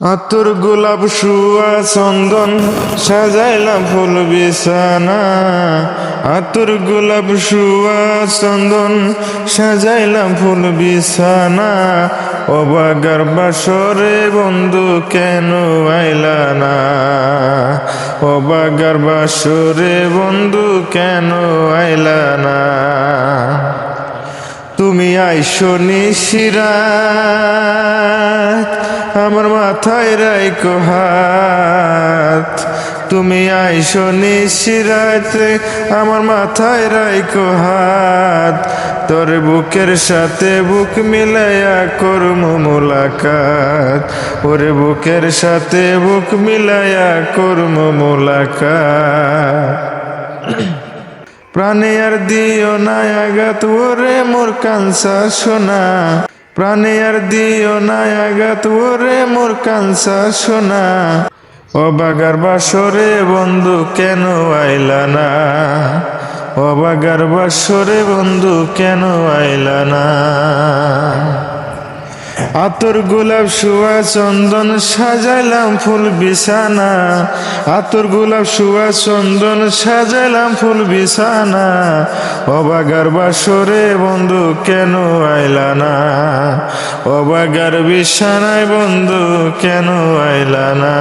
আতর গোলাপ শুয়া চন্দন সাজাইলাম ফুল বিছানা। আতর গোলাপ শুয়া চন্দন সাজাইলাম ফুল বিছানা। অবাগার বাসরে বন্ধু কেন আইলা না? অবাগার বাসরে বন্ধু কেন আইলা না? তুমি আইসো নিশিরাত আমার মাথায় রাইকো হাত। তুমি আইসো নিশিরাত আমার মাথায় রাইকো হাত। তোর বুকের সাথে বুক মিলাইয়া করম মোলাকাত। ওরে বুকের সাথে বুক মিলাইয়া করম মোলাকাত। প্রাণে আর দিও না আঘাত, ওরে মোর কাঞ্চা সোনা। প্রাণে আর দিও না আঘাত, ওরে মোর কাঞ্চা সোনা। বাগার বাসরে বন্ধু, কেন আইলা না? ও বাগার বাসরে বন্ধু, কেন আইলা না? আতর গোলাপ শুয়া চন্দন সাজাইলাম ফুল বিছানা। আতর গোলাপ শুয়া চন্দন সাজাইলাম ফুল বিছানা। অবাগার বাসরে বন্ধু কেন আইলা না? অবাগার বিছানায় বন্ধু কেন আইলা না?